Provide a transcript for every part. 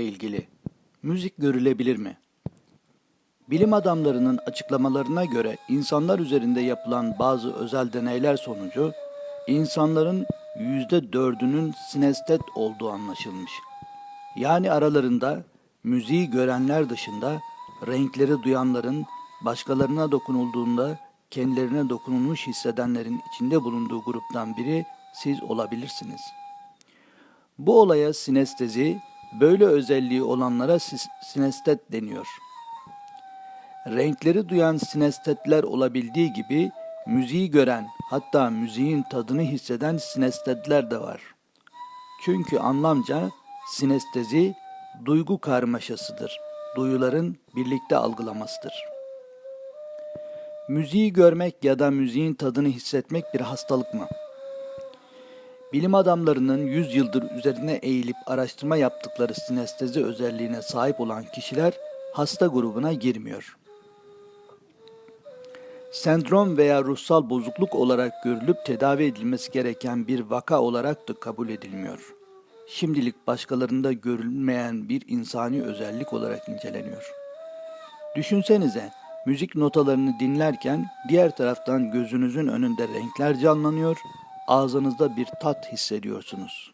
ilgili. Müzik görülebilir mi? Bilim adamlarının açıklamalarına göre insanlar üzerinde yapılan bazı özel deneyler sonucu insanların yüzde dördünün sinestet olduğu anlaşılmış. Yani aralarında müziği görenler dışında renkleri duyanların başkalarına dokunulduğunda kendilerine dokunulmuş hissedenlerin içinde bulunduğu gruptan biri siz olabilirsiniz. Bu olaya sinestezi, böyle özelliği olanlara sinestet deniyor. Renkleri duyan sinestetler olabildiği gibi müziği gören hatta müziğin tadını hisseden sinestetler de var. Çünkü anlamca sinestezi duygu karmaşasıdır. Duyuların birlikte algılamasıdır. Müziği görmek ya da müziğin tadını hissetmek bir hastalık mı? Bilim adamlarının 100 yıldır üzerine eğilip araştırma yaptıkları sinestezi özelliğine sahip olan kişiler hasta grubuna girmiyor. Sendrom veya ruhsal bozukluk olarak görülüp tedavi edilmesi gereken bir vaka olarak da kabul edilmiyor. Şimdilik başkalarında görülmeyen bir insani özellik olarak inceleniyor. Düşünsenize, müzik notalarını dinlerken diğer taraftan gözünüzün önünde renkler canlanıyor, ağzınızda bir tat hissediyorsunuz.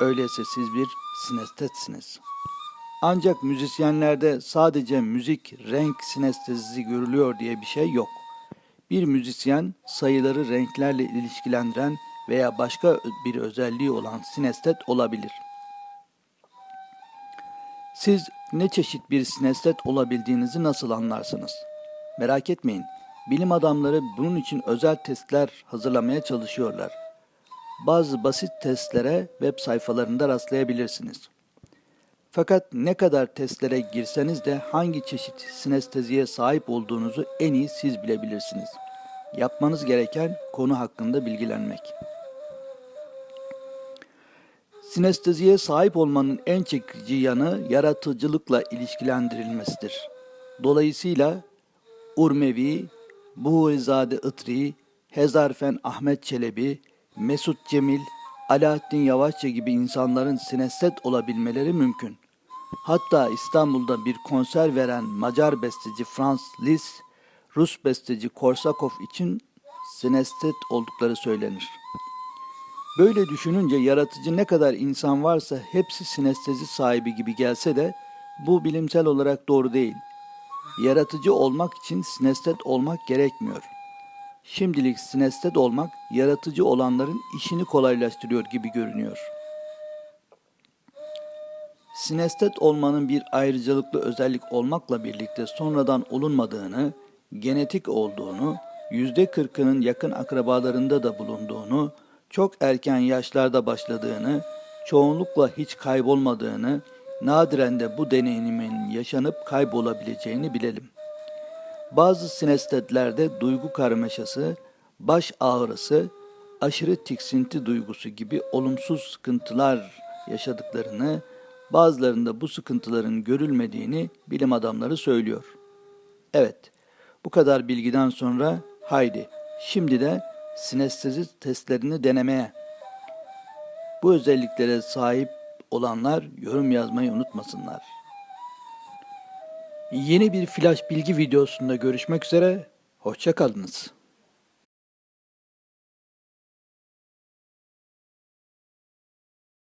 Öyleyse siz bir sinestetsiniz. Ancak müzisyenlerde sadece müzik, renk sinestezisi görülüyor diye bir şey yok. Bir müzisyen sayıları renklerle ilişkilendiren veya başka bir özelliği olan sinestet olabilir. Siz ne çeşit bir sinestet olabildiğinizi nasıl anlarsınız? Merak etmeyin. Bilim adamları bunun için özel testler hazırlamaya çalışıyorlar. Bazı basit testlere web sayfalarında rastlayabilirsiniz. Fakat ne kadar testlere girseniz de hangi çeşit sinesteziye sahip olduğunuzu en iyi siz bilebilirsiniz. Yapmanız gereken konu hakkında bilgilenmek. Sinesteziye sahip olmanın en çekici yanı yaratıcılıkla ilişkilendirilmesidir. Dolayısıyla Urmevi, Buhurizade Itri, Hezarfen Ahmet Çelebi, Mesut Cemil, Alaaddin Yavaşça gibi insanların sinestet olabilmeleri mümkün. Hatta İstanbul'da bir konser veren Macar besteci Franz Liszt, Rus besteci Korsakov için sinestet oldukları söylenir. Böyle düşününce yaratıcı ne kadar insan varsa hepsi sinestezi sahibi gibi gelse de bu bilimsel olarak doğru değil. Yaratıcı olmak için sinestet olmak gerekmiyor. Şimdilik sinestet olmak yaratıcı olanların işini kolaylaştırıyor gibi görünüyor. Sinestet olmanın bir ayrıcalıklı özellik olmakla birlikte sonradan olunmadığını, genetik olduğunu, yüzde kırkının yakın akrabalarında da bulunduğunu, çok erken yaşlarda başladığını, çoğunlukla hiç kaybolmadığını, nadiren de bu deneyimin yaşanıp kaybolabileceğini bilelim. Bazı sinestetlerde duygu karmaşası, baş ağrısı, aşırı tiksinti duygusu gibi olumsuz sıkıntılar yaşadıklarını, bazılarında bu sıkıntıların görülmediğini bilim adamları söylüyor. Evet, bu kadar bilgiden sonra haydi şimdi de sinestezi testlerini denemeye. Bu özelliklere sahip olanlar yorum yazmayı unutmasınlar. Yeni bir flash bilgi videosunda görüşmek üzere, hoşçakalınız.